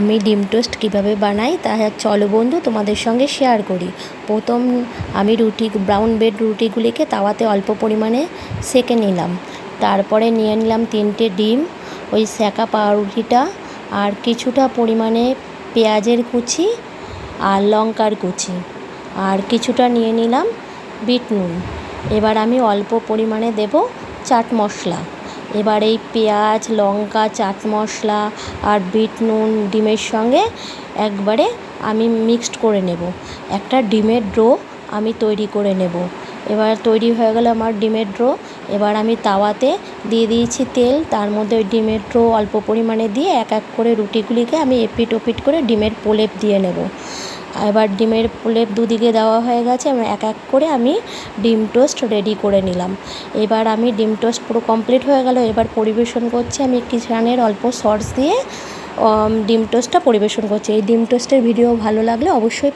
আমি ডিম টোস্ট কীভাবে বানাই তা চলো বন্ধু তোমাদের সঙ্গে শেয়ার করি। প্রথম আমি রুটি ব্রাউন ব্রেড রুটিগুলিকে তাওয়াতে অল্প পরিমাণে সেঁকে নিলাম। তারপরে নিয়ে নিলাম তিনটে ডিম, ওই সেঁকা পাউরুটিটা আর কিছুটা পরিমাণে পেঁয়াজের কুচি আর লঙ্কার কুচি। আর কিছুটা নিয়ে নিলাম বিট নুন। এবার আমি অল্প পরিমাণে দেব চাট মশলা। এবার এই পেঁয়াজ, লঙ্কা, চাট মশলা আর বিট নুন, ডিমের সঙ্গে একবারে আমি মিক্সড করে নেব। একটা ডিমের ডো আমি তৈরি করে নেব। এবার তৈরি হয়ে গেল আমার ডিমের ডো। এবার আমি তাওয়াতে দিয়ে দিয়েছি তেল। তার মধ্যে ওই ডিমের ড্রো অল্প পরিমাণে দিয়ে এক এক করে রুটিগুলিকে আমি এপিট ওপিট করে ডিমের প্রলেপ দিয়ে নেব। এবার ডিমের প্লেট দুদিকে দেওয়া হয়ে গেছে, এবার এক এক করে আমি ডিম টোস্ট রেডি করে নিলাম। এবার আমি ডিম টোস্ট পুরো কমপ্লিট হয়ে গেল, এবার পরিবেশন করছি আমি কিষানের অল্প সস দিয়ে ডিম টোস্টটা পরিবেশন করছি। এই ডিম টোস্টের ভিডিও ভালো লাগলে অবশ্যই